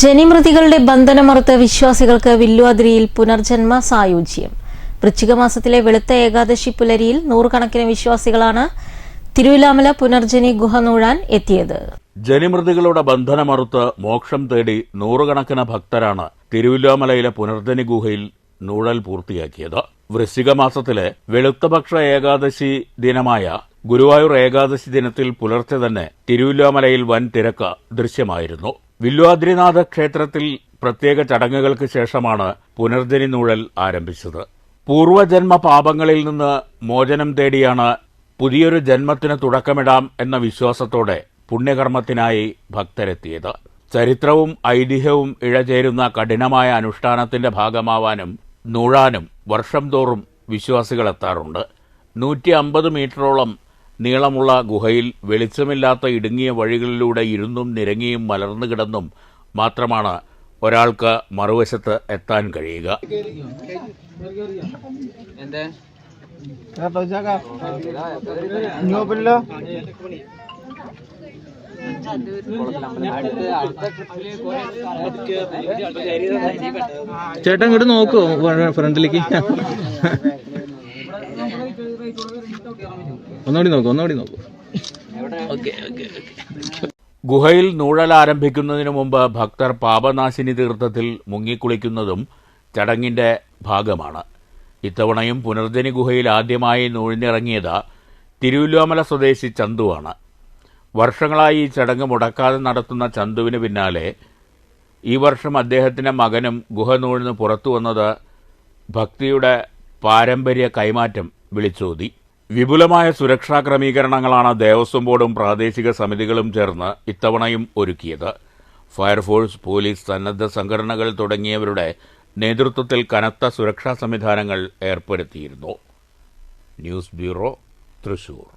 ജനിമൃതികളുടെ ബന്ധനമറുത്ത് വിശ്വാസികൾക്ക് വില്ലുവാതിരിയിൽ പുനർജന്മ സായുജ്യം. വൃശ്ചിക മാസത്തിലെ വെളുത്ത ഏകാദശി പുലരിയിൽ നൂറുകണക്കിന് വിശ്വാസികളാണ് തിരുവിലാമല പുനർജനി ഗുഹ നൂഴാൻ എത്തിയത്. ജനിമൃതികളുടെ ബന്ധനമറുത്ത് മോക്ഷം തേടി നൂറുകണക്കിന് ഭക്തരാണ് തിരുവില്ലാമലയിലെ പുനർജനി ഗുഹയിൽ നൂഴൽ പൂർത്തിയാക്കിയത്. വൃശ്ചിക മാസത്തിലെ വെളുത്തപക്ഷ ഏകാദശി ദിനമായ ഗുരുവായൂർ ഏകാദശി ദിനത്തിൽ പുലർച്ചെ തന്നെ തിരുവില്ലാമലയിൽ വൻ തിരക്ക് ദൃശ്യമായിരുന്നു. വില്വാദ്രിനാഥ ക്ഷേത്രത്തിൽ പ്രത്യേക ചടങ്ങുകൾക്ക് ശേഷമാണ് പുനർജനി നൂഴൽ ആരംഭിച്ചത്. പൂർവജന്മ പാപങ്ങളിൽ നിന്ന് മോചനം തേടിയാണ് പുതിയൊരു ജന്മത്തിന് തുടക്കമിടാം എന്ന വിശ്വാസത്തോടെ പുണ്യകർമ്മത്തിനായി ഭക്തരെത്തിയത്. ചരിത്രവും ഐതിഹ്യവും ഇഴചേരുന്ന കഠിനമായ അനുഷ്ഠാനത്തിന്റെ ഭാഗമാവാനും നൂഴാനും വർഷം തോറും വിശ്വാസികൾ എത്താറുണ്ട് നൂറ്റി അമ്പത് മീറ്ററോളം നീളമുള്ള ഗുഹയിൽ വെളിച്ചമില്ലാത്ത ഇടുങ്ങിയ വഴികളിലൂടെ ഇരുന്നും നിരങ്ങിയും മലർന്നു കിടന്നും മാത്രമാണ് ഒരാൾക്ക് മറുവശത്ത് എത്താൻ കഴിയുക. ചേട്ടൻ ഇങ്ങോട്ട് നോക്കൂ ഫ്രണ്ടിലേക്ക്. ഒന്നുകൂടി നോക്കൂ ഒന്നുകൂടി നോക്കൂ. Okay okay okay. ഗുഹയിൽ നൂഴൽ ആരംഭിക്കുന്നതിന് മുമ്പ് ഭക്തർ പാപനാശിനി തീർത്ഥത്തിൽ മുങ്ങിക്കുളിക്കുന്നതും ചടങ്ങിന്റെ ഭാഗമാണ്. ഇത്തവണയും പുനർജനി ഗുഹയിൽ ആദ്യമായി നൂഴിഞ്ഞിറങ്ങിയത് തിരുവല്ലോമല സ്വദേശി ചന്തുവാണ്. വർഷങ്ങളായി ഈ ചടങ്ങ് മുടക്കാതെ നടത്തുന്ന ചന്തുവിന് പിന്നാലെ ഈ വർഷം അദ്ദേഹത്തിന്റെ മകനും ഗുഹ നൂഴ്ന്ന് പുറത്തു വന്നത് ഭക്തിയുടെ പാരമ്പര്യ കൈമാറ്റം വിളിച്ചോതി. വിപുലമായ സുരക്ഷാ ക്രമീകരണങ്ങളാണ് ദേവസ്വം ബോർഡും പ്രാദേശിക സമിതികളും ചേർന്ന് ഇത്തവണയും ഒരുക്കിയത്. ഫയർഫോഴ്സ് പോലീസ് സന്നദ്ധ സംഘടനകൾ തുടങ്ങിയവരുടെ നേതൃത്വത്തിൽ കനത്ത സുരക്ഷാ സംവിധാനങ്ങൾ ഏർപ്പെടുത്തിയിരുന്നു. News bureau Thrissur.